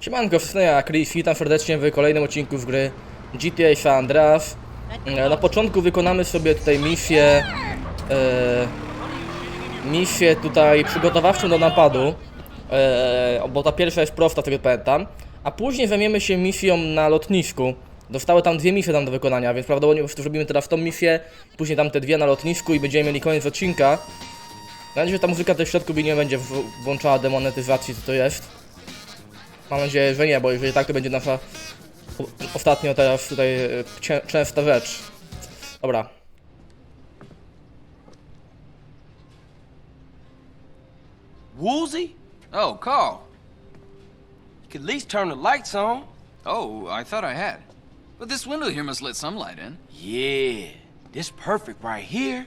Siemanko, wszystko ja, Chris, witam serdecznie w kolejnym odcinku z gry GTA San Andreas. E, Na początku wykonamy sobie tutaj misję, e, misję tutaj przygotowawczą do napadu, e, bo ta pierwsza jest prosta, tego pamiętam, a później zajmiemy się misją na lotnisku. Zostały tam dwie misje tam do wykonania, więc prawdopodobnie po prostu zrobimy teraz tą misję, później tam te dwie na lotnisku i będziemy mieli koniec odcinka. Nadzieję, że ta muzyka też w środku nie będzie włączała demonetyzacji, co to jest. Mam nadzieję, że nie, bo jeżeli tak, to będzie nasza o- ostatnio teraz tutaj częsta rzecz. Dobra. Woolsey? Oh, Carl. You could at least turn the lights on. Oh, I thought I had. But this window here must let some light in. Yeah, this perfect right here.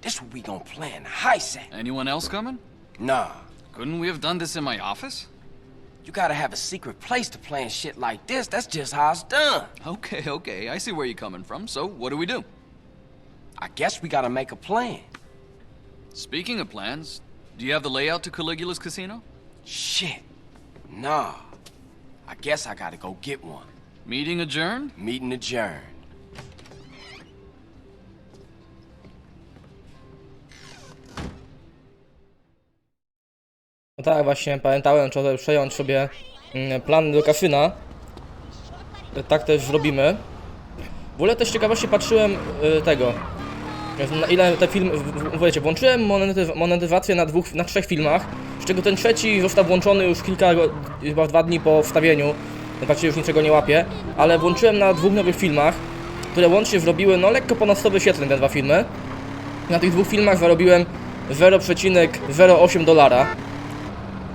This what we gonna plan the heist at. Anyone else coming? Nah, Couldn't we have done this in my office? You gotta have a secret place to plan shit like this. That's just how it's done. Okay, okay, I see where you're coming from. So, what do we do? I guess we gotta make a plan. Speaking of plans, do you have the layout to Caligula's casino? Shit. Nah. I guess I gotta go get one. Meeting adjourned? Meeting adjourned. No tak, właśnie pamiętałem, trzeba przejąć sobie mm, plan do kasyna. Tak też zrobimy. W ogóle też ciekawości patrzyłem y, tego. Na ile te filmy. Wiecie, włączyłem monety- monetyzację na dwóch, na trzech filmach, z czego ten trzeci został włączony już kilka, chyba dwa dni po wstawieniu. Znaczy już niczego nie łapie, ale włączyłem na dwóch nowych filmach, które łącznie zrobiły no lekko ponad 100 wyświetleń te dwa filmy. Na tych dwóch filmach zarobiłem 0,08 dolara.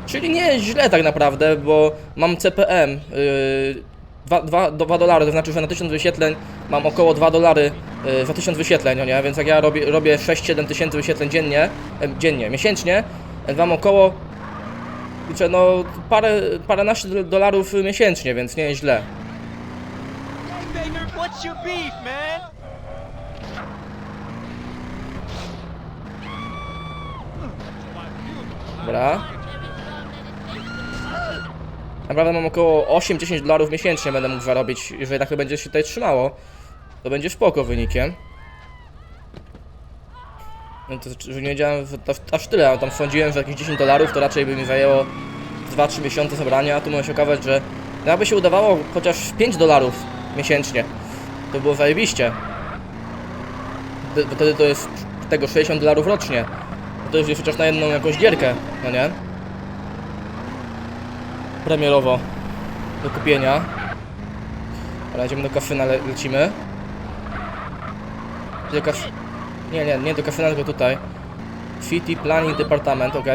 Czyli nie jest źle tak naprawdę, bo mam CPM yy, 2, 2, 2 dolary, to znaczy, że na 1000 wyświetleń mam około 2 dolary yy, za 1000 wyświetleń, no nie? Więc jak ja robię, robię 6-7 tysięcy wyświetleń dziennie, e, dziennie, miesięcznie, e, mam około kurczę, no parę, paręnaście do- dolarów miesięcznie, więc nie jest źle. Dobra. Naprawdę mam około 8-10 dolarów miesięcznie będę mógł zarobić, jeżeli tak to będzie się tutaj trzymało. To będzie spoko wynikiem. No to, że nie wiedziałem, że to aż tyle, a tam sądziłem, że jakieś 10 dolarów to raczej by mi zajęło 2-3 miesiące zebrania, a tu może się okazać, że jakby się udawało chociaż 5 dolarów miesięcznie, to było zajebiście. Wtedy- to jest tego 60 dolarów rocznie. No to już jest chociaż na jedną jakąś gierkę, no nie? Premierowo do kupienia. Ale idziemy do kasyna, le lecimy. Do kaf... Nie, nie, nie do kasyna, tylko tutaj. City Planning Department, ok.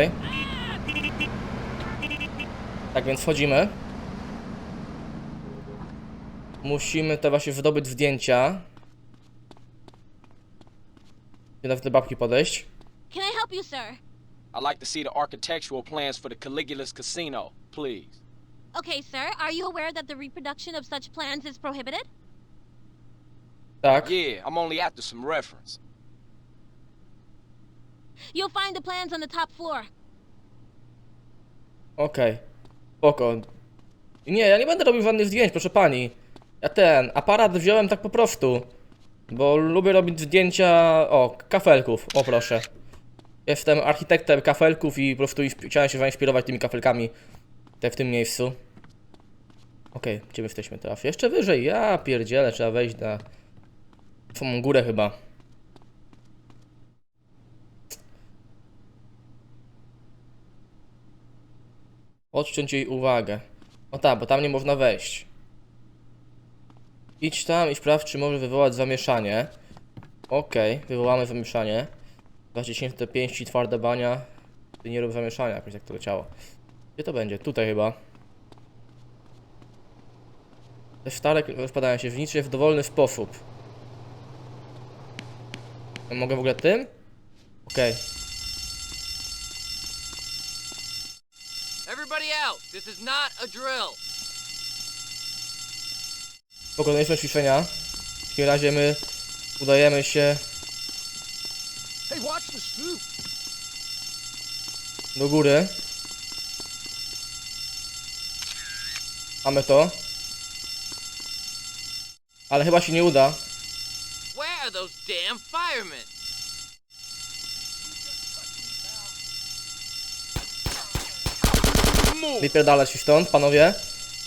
Tak więc wchodzimy. Musimy te właśnie wydobyć zdjęcia. Kiedy w te babki podejść. Can I help you, sir? I'd like to see the architectural plans for the Caligula's casino, please. Okay, sir. Are you aware that the reproduction of such plans is prohibited? Tak. Yeah, I'm only after some reference. You'll find the plans on the top floor. Okej. Spoko. Nie, ja nie będę robił żadnych zdjęć, proszę pani. Ja ten, aparat wziąłem tak po prostu. Bo lubię robić zdjęcia, o, kafelków, o proszę. Jestem architektem kafelków i po prostu inspi- chciałem się zainspirować tymi kafelkami te w tym miejscu. Okej, gdzie my jesteśmy teraz? Jeszcze wyżej, ja pierdzielę, trzeba wejść na samą górę chyba. Odciąć jej uwagę. O tak, bo tam nie można wejść. Idź tam i sprawdź, czy może wywołać zamieszanie. Okej, wywołamy zamieszanie. Zaciśnięte pięści, twarde bania. Ty nie rób zamieszania, jakoś tak to leciało. Gdzie to będzie? Tutaj chyba. Te stare rozpadają się w niczy w dowolny sposób. Ja Mogę w ogóle tym? Okej. Everybody out! This is not a drill! Pokonaliśmy ćwiczenia. W takim razie my udajemy się do góry. Mamy to. Ale chyba się nie uda. Where are those damn firemen? Wypierdalać się stąd, panowie.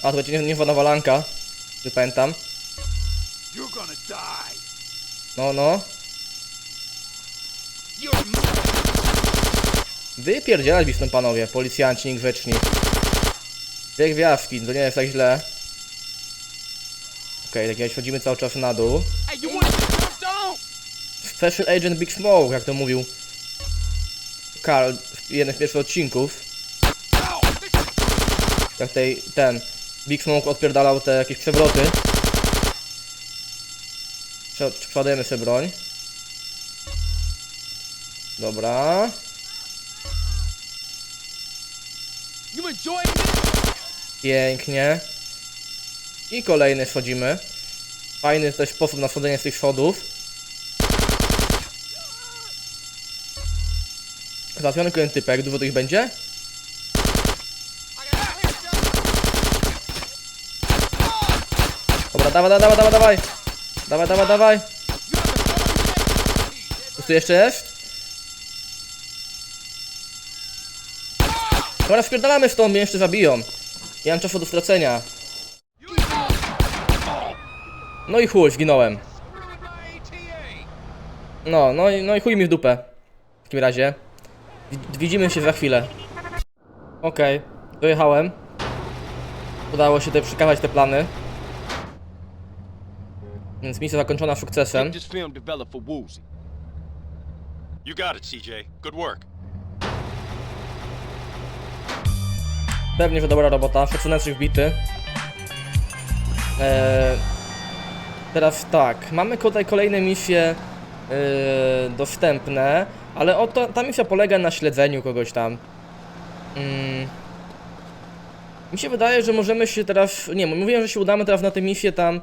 A to będzie nie- niezła nawalanka. Wypamiętam. You're gonna die. No, no. Wypierdzielać mi stąd, panowie. Policjanci niegrzeczni. Dwie gwiazdki, to nie jest tak źle. Okej, tak jak chodzimy cały czas na dół. Special Agent Big Smoke, jak to mówił Karl w jednym z pierwszych odcinków. Jak tej, ten Big Smoke odpierdalał te jakieś przewroty. Prze- Przekładajemy sobie broń. Dobra. You enjoying this? Pięknie. I kolejny schodzimy. Fajny też sposób na schodzenie z tych schodów. Załatwiony kolejny typek, dużo tych będzie? Dobra, dawaj, dawaj, dawaj, dawaj. Dawaj, dawaj, dawaj. Tu jeszcze jest? Dobra, wpierdalamy stąd, mnie jeszcze zabiją. Nie mam czasu do stracenia. No i chuj, zginąłem. No, no i, no i chuj mi w dupę. W takim razie. Wi- Widzimy się za chwilę. Okej, dojechałem. Udało się tutaj przekazać te plany. Więc misja zakończona sukcesem. You got it, CJ. Good work. Pewnie, że dobra robota. Szacunek wbity. Eee, teraz tak, mamy tutaj kolejne misje eee, dostępne, ale oto, ta misja polega na śledzeniu kogoś tam. Mm. Mi się wydaje, że możemy się teraz. Nie, mówiłem, że się udamy teraz na tę misję tam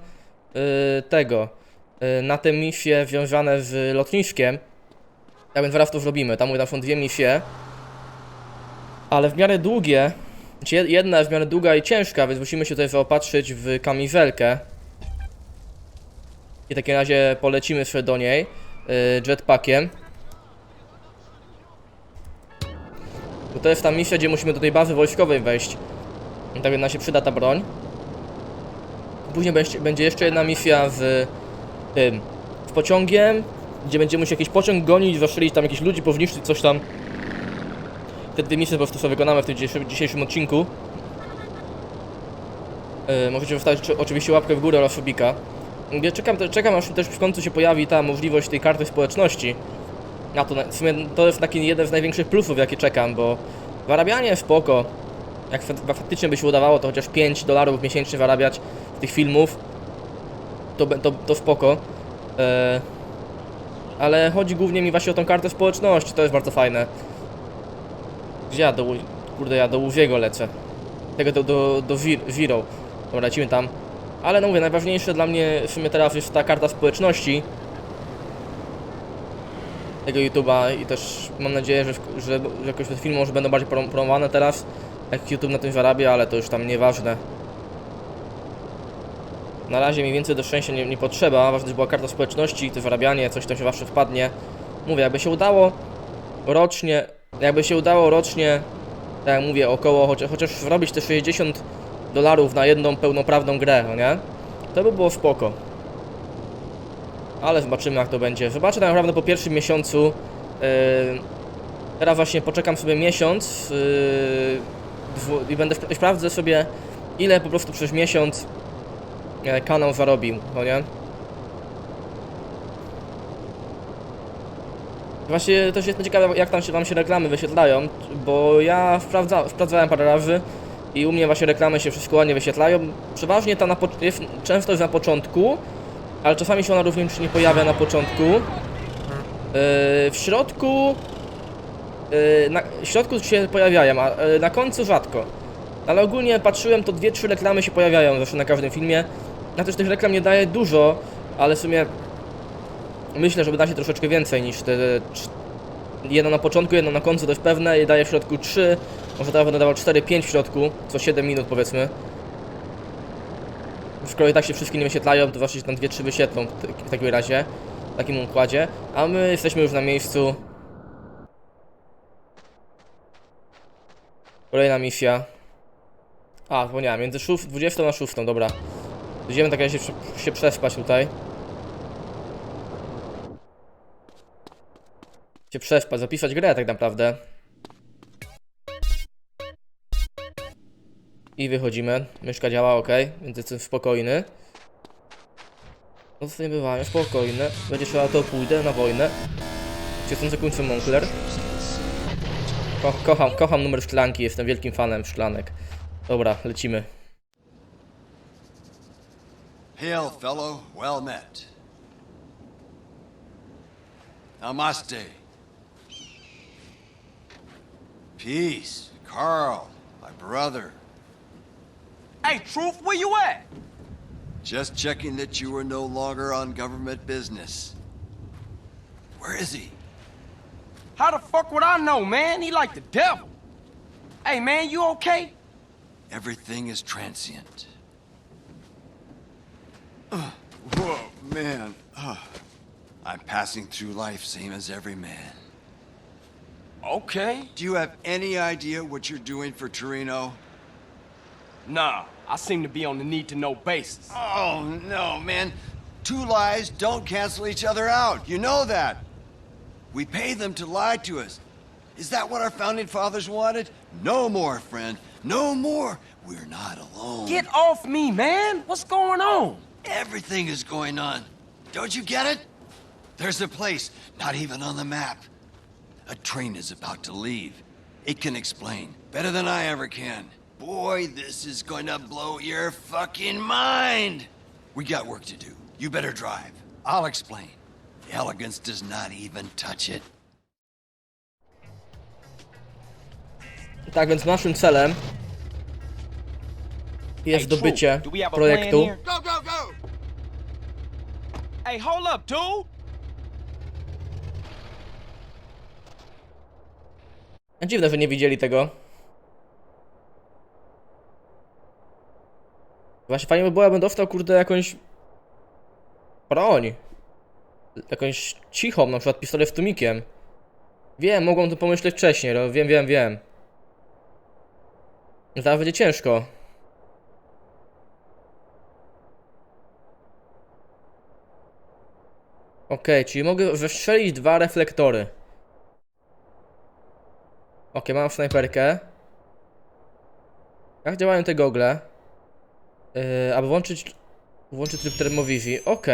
eee, tego. eee, na te misje związane z lotniskiem. Tak więc zaraz to zrobimy. Tam, tam są dwie misje. Ale w miarę długie. Znaczy jed- jedna jest w miarę długa i ciężka, więc musimy się tutaj zaopatrzyć w kamizelkę. I w takim razie polecimy sobie do niej yy, jetpackiem. Bo to jest ta misja, gdzie musimy do tej bazy wojskowej wejść. Tak więc nam się przyda ta broń. Później będzie, będzie jeszcze jedna misja z tym, z pociągiem, gdzie będziemy musieli jakiś pociąg gonić, zastrzelić tam jakichś ludzi, powniszczyć coś tam. Te dwie misje po prostu sobie wykonamy w tym dzisiejszym, odcinku. Yy, możecie zostawić czy- oczywiście łapkę w górę oraz subika. Ja czekam, czekam aż też w końcu się pojawi ta możliwość tej karty społeczności. Na to, w sumie to jest taki jeden z największych plusów jakie czekam, bo zarabianie spoko. Jak fa- faktycznie by się udawało to chociaż 5 dolarów miesięcznie zarabiać z tych filmów, to, to, to spoko. Yy, ale chodzi głównie mi właśnie o tą kartę społeczności, to jest bardzo fajne. Gdzie ja do... Kurde, ja do Łuwiego lecę. Tego do, do, do Zero. Dobra, lecimy tam. Ale no mówię, najważniejsze dla mnie w sumie teraz jest ta karta społeczności. Tego YouTube'a i też mam nadzieję, że, że, że jakoś te filmy może będą bardziej prom- promowane teraz. Jak YouTube na tym zarabia, ale to już tam nieważne. Na razie mi więcej do szczęścia nie, nie potrzeba. Ważne, że była karta społeczności, to zarabianie, coś tam się zawsze wpadnie. Mówię, jakby się udało rocznie, jakby się udało rocznie, tak jak mówię, około, chociaż, chociaż zrobić te 60 dolarów na jedną pełnoprawną grę, no nie? To by było spoko. Ale zobaczymy jak to będzie. Zobaczę tak naprawdę po pierwszym miesiącu. Yy, teraz właśnie poczekam sobie miesiąc yy, i będę sp- sprawdzę sobie ile po prostu przez miesiąc e, kanał zarobił, no nie? Właśnie też jestem ciekawy, jak tam się, wam się reklamy wyświetlają, bo ja sprawdza, sprawdzałem parę razy i u mnie właśnie reklamy się wszystko ładnie wyświetlają. Przeważnie ta na, jest, często jest na początku, ale czasami się ona również nie pojawia na początku. Yy, w środku... Yy, na, w środku się pojawiają, a yy, na końcu rzadko. Ale ogólnie patrzyłem, to dwie, trzy reklamy się pojawiają zawsze na każdym filmie. Na też tych reklam nie daje dużo, ale w sumie myślę, że da się troszeczkę więcej niż te jedno na początku, jedno na końcu, jest pewne i daje w środku 3, może teraz będę dawał 4-5 w środku, co 7 minut powiedzmy. Skoro i tak się wszystkie nie wyświetlają, to właśnie się tam dwie, trzy wyświetlą w, takim razie. W takim układzie. A my jesteśmy już na miejscu. Kolejna misja. A, zapomniałem, między szóst- 20 a 6, dobra. Idziemy tak razie się, się przespać tutaj. Się przespać, zapisać grę tak naprawdę. I wychodzimy. Myszka działa ok, więc jestem spokojny. No nie bywają spokojne. Będzie trzeba to pójdę na wojnę. Jestem zakończę Moncler. Ko kocham, kocham numer szklanki, jestem wielkim fanem szklanek. Dobra, lecimy. Hail, fellow. Well met. Namaste. Peace, Carl, my brother. Hey, Truth, where you at? Just checking that you were no longer on government business. Where is he? How the fuck would I know, man? He like the devil. Hey, man, you okay? Everything is transient. Ugh, whoa, man. Ugh. I'm passing through life same as every man. Okay. Do you have any idea what you're doing for Torino? Nah, I seem to be on the need-to-know basis. Oh, no, man. Two lies don't cancel each other out. You know that. We pay them to lie to us. Is that what our founding fathers wanted? No more, friend. No more. We're not alone. Get off me, man! What's going on? Everything is going on. Don't you get it? There's a place not even on the map. A train is about to leave. It can explain better than I ever can. Boy, this is going to blow your fucking mind. We got work to do. You better drive. I'll explain. The elegance does not even touch it. Tak więc naszym celem jest Hey, zdobycie True, do we have a projektu. Go, go, go! Hey, hold up, dude! Dziwne, że nie widzieli tego. Właśnie fajnie by było, jakbym dostał, kurde, jakąś broń. Jakąś cichą, na przykład pistolet z tumikiem. Wiem, mogą to pomyśleć wcześniej, no, wiem, wiem, wiem. Zaraz będzie ciężko. Okej, czyli mogę wystrzelić dwa reflektory. Ok, mam snajperkę. Jak działają te gogle? Yy, aby włączyć, włączyć tryb termowizji. Ok.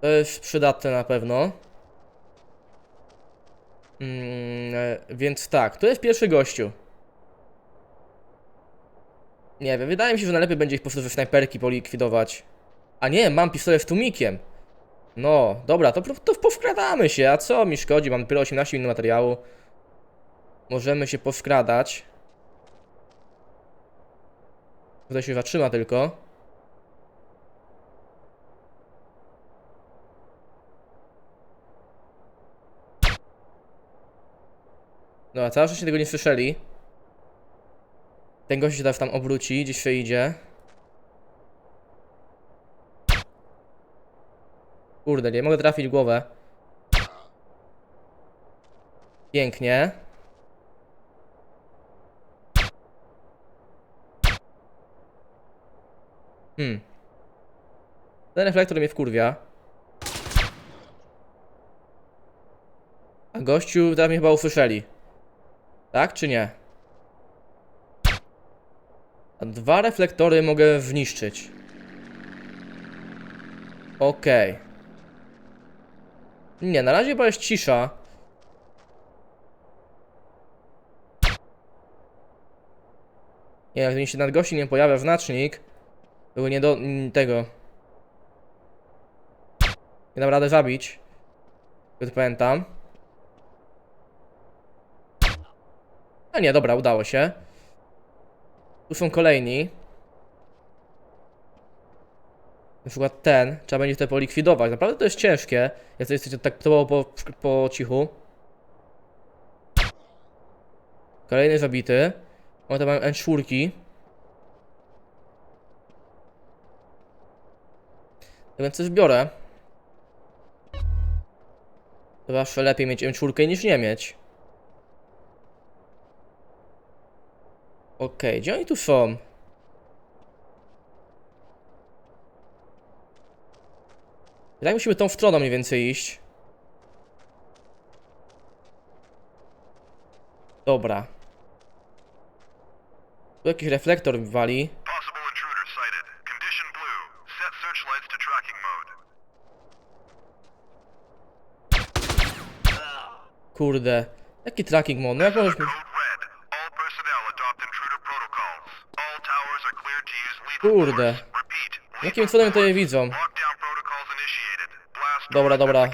To jest przydatne na pewno. Mm, e, więc tak, to jest pierwszy gościu. Nie wiem, wydaje mi się, że najlepiej będzie ich po prostu ze snajperki polikwidować. A nie, mam pistolet z tłumikiem. No, dobra, to, to powkradamy się, a co mi szkodzi? Mam dopiero 18 minut materiału. Możemy się poskradać. Tutaj się zatrzyma tylko. Dobra, całe szczęście tego nie słyszeli. Ten gość się tam obróci, gdzieś się idzie. Kurde, nie mogę trafić w głowę. Pięknie. Hmm. Ten reflektor mnie wkurwia. A gościu teraz mnie chyba usłyszeli. Tak czy nie? A dwa reflektory mogę zniszczyć. Okej. Nie, na razie chyba jest cisza. Nie, jak mi się nad gości nie pojawia znacznik, było nie do tego. Nie dam radę zabić. Tylko pamiętam. A nie, dobra, udało się. Tu są kolejni. Na przykład ten, trzeba będzie to polikwidować. Naprawdę to jest ciężkie. Ja to jest tak to po, po cichu. Kolejny zabity. O, tam mam N4. Więc coś biorę. Zawsze lepiej mieć M4 niż nie mieć. Okej, gdzie oni tu są? Wydaje musimy tą stroną mniej więcej iść. Dobra. Tu jakiś reflektor wali. Possible intruder sighted. Condition blue. Set searchlights to tracking mode. Kurde. Jaki tracking mode? No jak możesz... Kurde. Jakim cudem to je widzą? Dobra, dobra.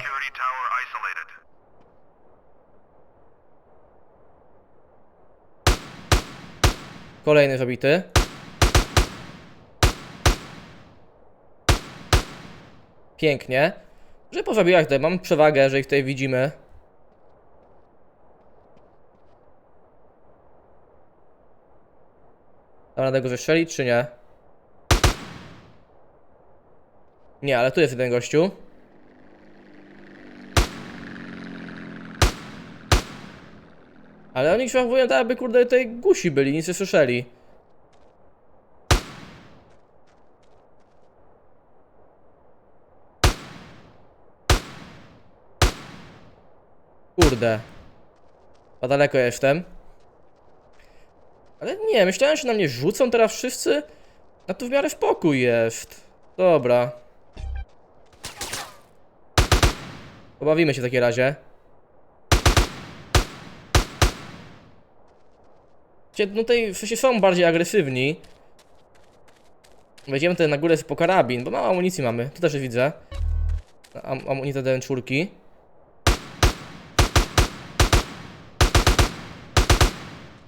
Kolejny zabity. Pięknie. Że po zabijach mamy przewagę, że ich tutaj widzimy. Dam radę go zestrzelić, czy nie? Nie, ale tu jest jeden gościu. Ale oni się zachowują tak, jakby kurde tej gusi byli, nic nie słyszeli. Kurde. A daleko jestem. Ale nie, myślałem, że na mnie rzucą teraz wszyscy. A tu w miarę spokój jest. Dobra. Pobawimy się w takim razie. No tutaj w sensie są bardziej agresywni. Wejdziemy tutaj na górę po karabin, bo mało amunicji mamy. Tu też widzę. Am amunicję do czwórki.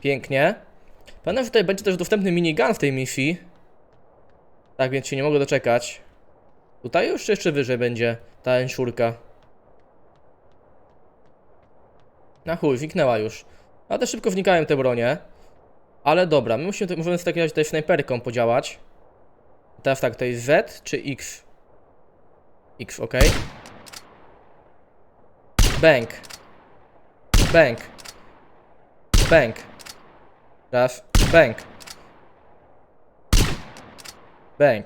Pięknie. Pamiętam, że tutaj będzie też dostępny minigun w tej misji. Tak więc się nie mogę doczekać. Tutaj już jeszcze wyżej będzie ta N4. Na chuj, zniknęła już. Ale też szybko wnikałem te bronie. Ale dobra, my musimy, możemy w takim tutaj snajperką podziałać. Teraz tak, to jest Z czy X? X, ok. Bang. Bang. Bang. Raz. Bang. Bang.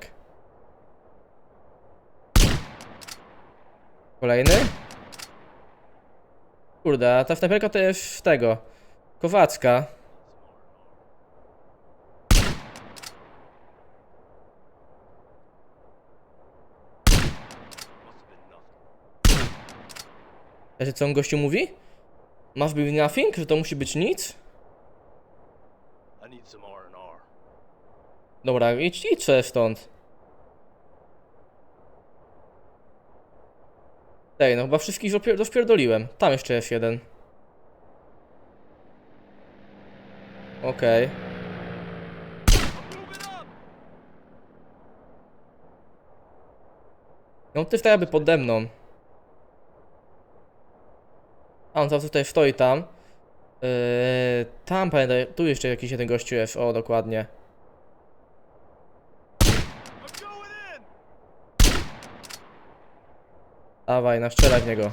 Kolejny. Kurde, a ta snajperka to jest tego. Kowacka. Wiecie co on gościu mówi? Must be nothing? Że to musi być nic? I need some R&R. Dobra, idź, idź sobie stąd. Ej, no chyba wszystkich dospierdoliłem. Tam jeszcze jest jeden. Okej. No ty wtedy pode mną. A on teraz tutaj stoi tam. Yy, tam pamiętaj, tu jeszcze jakiś jeden gościu jest, o dokładnie. Dawaj, naszczelaj w niego.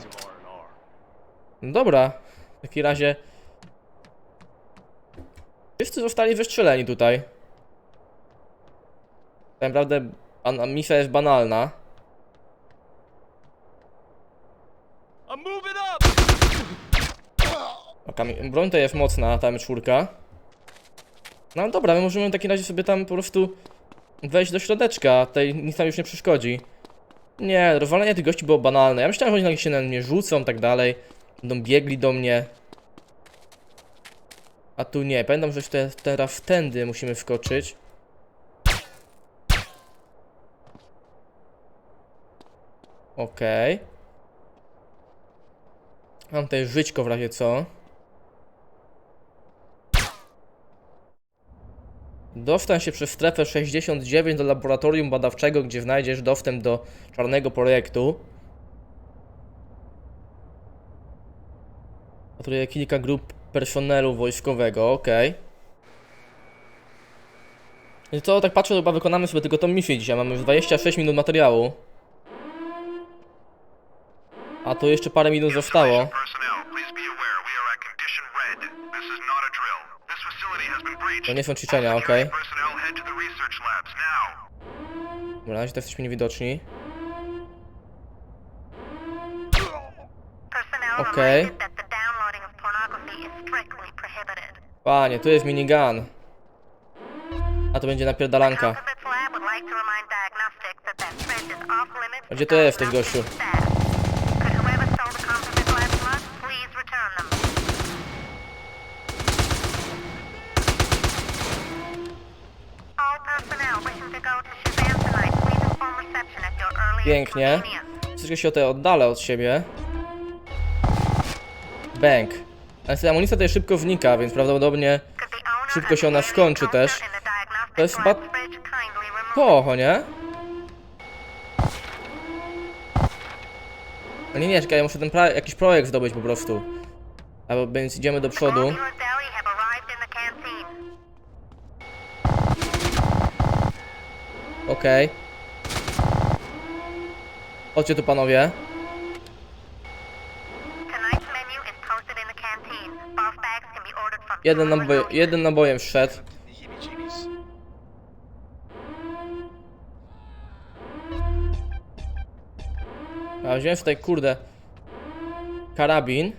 No dobra, w takim razie... Wszyscy zostali wystrzeleni tutaj. Tak naprawdę ban- misja jest banalna. I'm moving up! A kami- broń to jest mocna, ta M4. No dobra, my możemy w takim razie sobie tam po prostu wejść do środeczka, tutaj nic nam już nie przeszkodzi. Nie, rozwalenie tych gości było banalne. Ja myślałem, że oni się na mnie rzucą, tak dalej. Będą biegli do mnie. A tu nie, pamiętam, że te, teraz tędy musimy wskoczyć. Okej. Mam tutaj żyćko w razie co. Dostań się przez strefę 69 do laboratorium badawczego, gdzie znajdziesz dostęp do czarnego projektu. Patruje kilka grup personelu wojskowego, okej. I co, tak patrzę, chyba wykonamy sobie tylko tą misję dzisiaj. Mamy już 26 minut materiału. A to jeszcze parę minut zostało. Personnel, please be aware we are at condition red. This is not a drill. This facility has been breached. To nie są ćwiczenia, okej. Dobra, na razie to jesteśmy niewidoczni. Personnel Okay. Panie, tu jest minigun. A to będzie napierdalanka. Like to remind diagnostics that that trend is off limits. A gdzie to jesteś, gościu? Status. Could whoever stole the Composites Lab slugs please return them? All personnel wishing to go to Shazam tonight, please inform reception at your earliest Pięknie. Troszeczkę się o te oddalę od siebie. Bang. Ale ta amunicja tutaj szybko wnika, więc prawdopodobnie Szybko się ona skończy też. To jest chyba kocho, nie? Nie, nie, czekaj, ja muszę ten jakiś projekt zdobyć po prostu. Albo więc idziemy do przodu. Okej. Chodźcie tu panowie. Jeden, naboj, jeden nabojem wszedł. A wziąłem tutaj, kurde, karabin.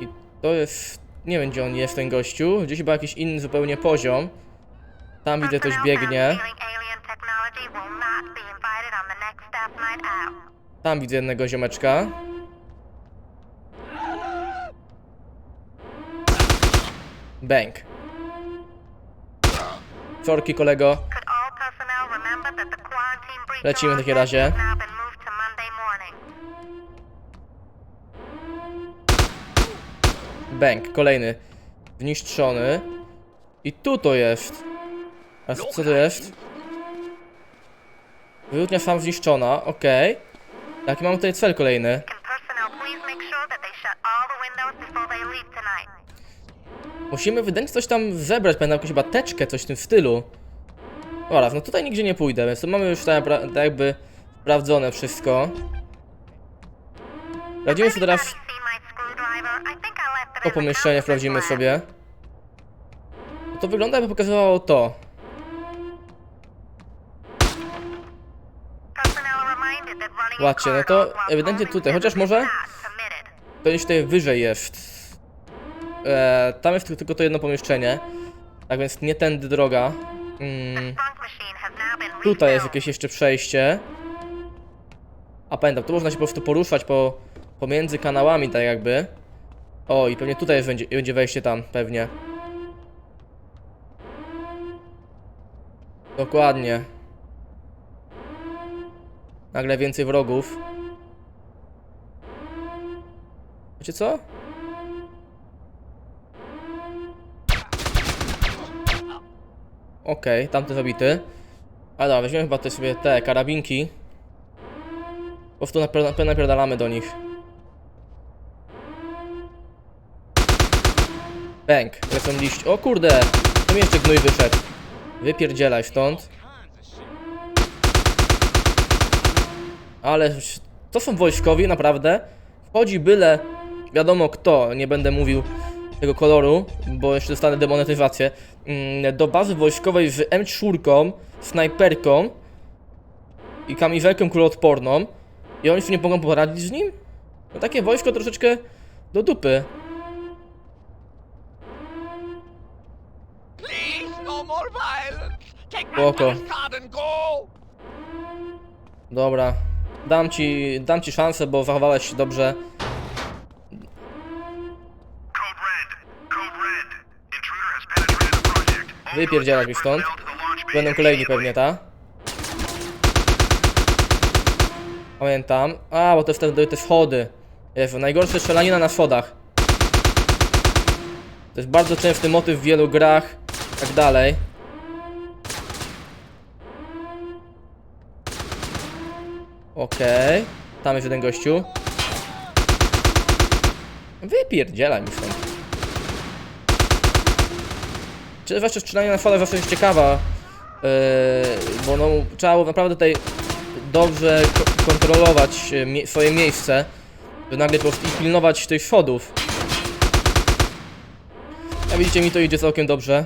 I to jest, nie wiem gdzie on jest ten gościu, gdzieś chyba jakiś inny zupełnie poziom. Tam widzę ktoś biegnie. Tam widzę jednego ziomeczka. Bang. Czorki kolego. Lecimy w takim razie. Bang. Kolejny. Zniszczony. I tu to jest. A co to jest? Wyłudnia sam zniszczona. Okej. Jaki mamy tutaj cel kolejny? Musimy wydać coś tam zebrać, pamiętam jakąś chyba teczkę, coś w tym stylu. Dobra, no tutaj nigdzie nie pójdę, więc to mamy już tak, tak jakby sprawdzone wszystko. Sprawdzimy sobie teraz Anybody see my screwdriver? I pomieszczenie, composite sprawdzimy sobie. To wygląda jakby pokazywało to. Łacie, no to ewidentnie tutaj, chociaż może to gdzieś tutaj wyżej jest. E, tam jest tylko to jedno pomieszczenie. Tak więc nie tędy droga. Mm, tutaj jest jakieś jeszcze przejście. A pamiętam, tu można się po prostu poruszać po, pomiędzy kanałami, tak jakby. O, i pewnie tutaj jest, będzie, będzie wejście tam, pewnie. Dokładnie. Nagle więcej wrogów. Wiecie co? Okej, tamty zabity. Ale dobra, weźmiemy chyba te sobie te karabinki. Po prostu napier- napier- napierdalamy do nich. Bęk, lecą liść. O kurde! Tam jeszcze gnój wyszedł. Wypierdzielaj stąd. Ale to są wojskowi, naprawdę. Wchodzi byle wiadomo kto, nie będę mówił tego koloru, bo jeszcze dostanę demonetyzację. Mm, Do bazy wojskowej z M4, snajperką i kamizelką kuloodporną i oni sobie nie mogą poradzić z nim? No takie wojsko troszeczkę do dupy. Please, no more violence. Take my Spoko. card and go. Dobra. Dam ci, dam ci szansę, bo zachowałeś się dobrze. Code Red. Code Red. Intruder has penetrated the project. All Wypierdzielać mi military stąd. personnel to the launch bay Będą kolejni pewnie, ta? Pamiętam. A, bo to jest te, te schody. Jezu, najgorsze strzelanina na schodach. To jest bardzo częsty motyw w wielu grach, dalej. Okej. Tam jest jeden gościu. Wypierdzielaj mi stąd. Czy zawsze strzelanie na schodach zawsze jest ciekawa bo no, trzeba było naprawdę tutaj dobrze ko- kontrolować mie- swoje miejsce, by nagle po prostu pilnować tych schodów. Jak widzicie, mi to idzie całkiem dobrze.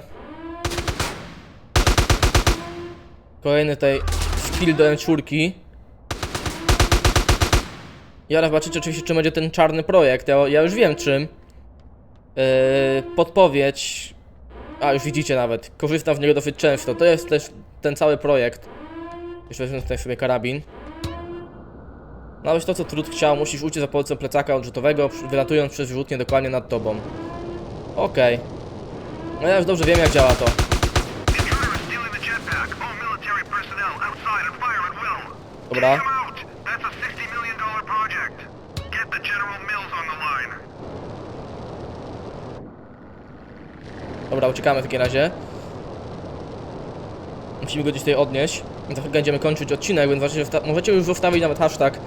Kolejny tutaj skill do M4. Ja zobaczycie oczywiście czym będzie ten czarny projekt. Ja, ja już wiem czym. Yy, podpowiedź. A już widzicie nawet. Korzystam z niego dosyć często. To jest też ten cały projekt. Jeszcze wezmę tutaj sobie karabin. Nawet to co trud chciał, musisz uciec za pomocą plecaka odrzutowego, wylatując przez wyrzutnię dokładnie nad tobą. Okej. No ja już dobrze wiem jak działa to. Line. Dobra, uciekamy w takim razie. Musimy go gdzieś tutaj odnieść. Za chwilę będziemy kończyć odcinek, więc możecie już zostawić nawet hashtag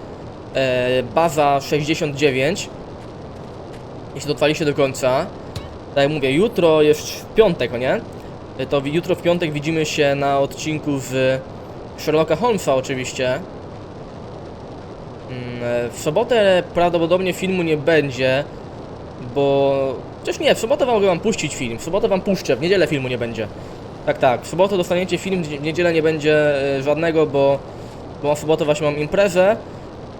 e, baza69 jeśli dotrwaliście do końca. Tak jak mówię, jutro jest w piątek, o nie? E, To jutro w piątek widzimy się na odcinku z Sherlocka Holmesa oczywiście. E, W sobotę prawdopodobnie filmu nie będzie, bo... Chociaż nie, w sobotę wam mogę wam puścić film, w sobotę wam puszczę, w niedzielę filmu nie będzie. Tak, tak, w sobotę dostaniecie film, w niedzielę nie będzie e, żadnego, bo, bo w sobotę właśnie mam imprezę,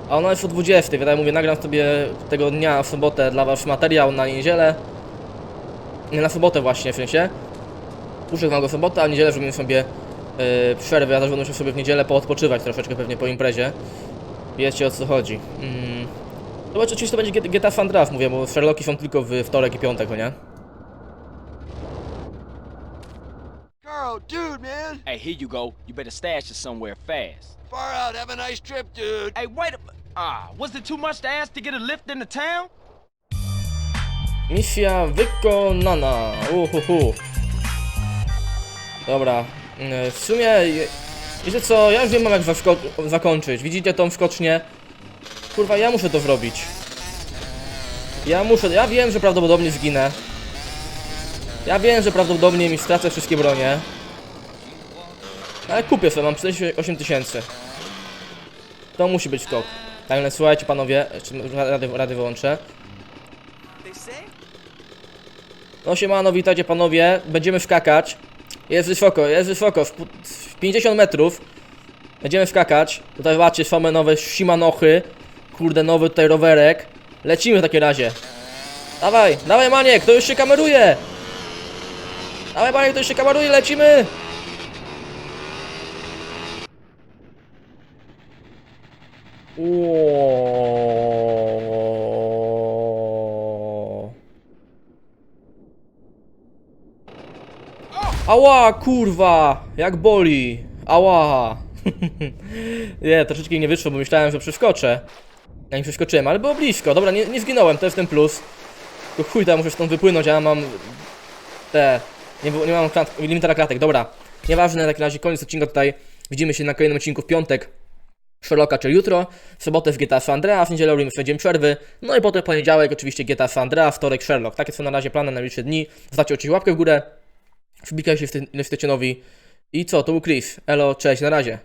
a ona jest o 20, więc jak mówię, nagram sobie tego dnia w sobotę dla was materiał na niedzielę. Nie, na sobotę właśnie, w sensie. Puszczę wam go w sobotę, a w niedzielę zrobimy sobie e, przerwę, ja też będę musiał sobie w niedzielę poodpoczywać troszeczkę pewnie po imprezie. Wiecie o co chodzi. Mm. Zobacz, oczywiście to będzie GTA Fan Draft, mówię, bo Sherlocki są tylko w wtorek i piątek, o nie? Carl, dude, man. Hey, here you go. You better stash it somewhere fast. Far out. Have a nice trip, dude. Hey, wait a Ah, was it too much to ask to get a lift into town? Misja wykonana. Uhuhu. Dobra. Mm, W sumie, wiecie co, ja już wiem jak zasko- zakończyć. Widzicie tą skocznię? Kurwa, ja muszę to zrobić. Ja muszę, ja wiem, że prawdopodobnie zginę. Ja wiem, że prawdopodobnie mi stracę wszystkie bronie. Ale kupię sobie, mam 48 tysięcy. To musi być skok. Tak, ale słuchajcie panowie, rady, rady wyłączę. No siemano, witajcie panowie, będziemy skakać. Jest wysoko, jest wysoko, w, pu- w 50 metrów. Będziemy skakać. Tutaj zobaczcie, same nowe Shimanochy. Kurde, nowy tutaj rowerek. Lecimy w takim razie. Dawaj, dawaj Maniek, to już się kameruje. Dawaj Maniek, to już się kameruje, lecimy. Ło. Ała, kurwa! Jak boli! Ała! nie, troszeczkę nie wyszło, bo myślałem, że przeskoczę. Ja nie przeskoczyłem, ale było blisko. Dobra, nie, nie zginąłem, to jest ten plus. To chuj, tam muszę stąd wypłynąć, a ja mam... Te... Nie, nie mam klat, limita klatek, dobra. Nieważne, w takim razie koniec odcinka tutaj. Widzimy się na kolejnym odcinku w piątek. Sherlocka, czyli jutro, w sobotę w GTA San Andreas, w niedzielę robimy sobie dzień przerwy, no i potem poniedziałek oczywiście GTA San Andreas, wtorek Sherlock. Takie są na razie plany na najbliższe dni. Zostawcie oczywiście łapkę w górę, wbijajcie się w, w nowi. I co, to był Chris. Elo, cześć, na razie.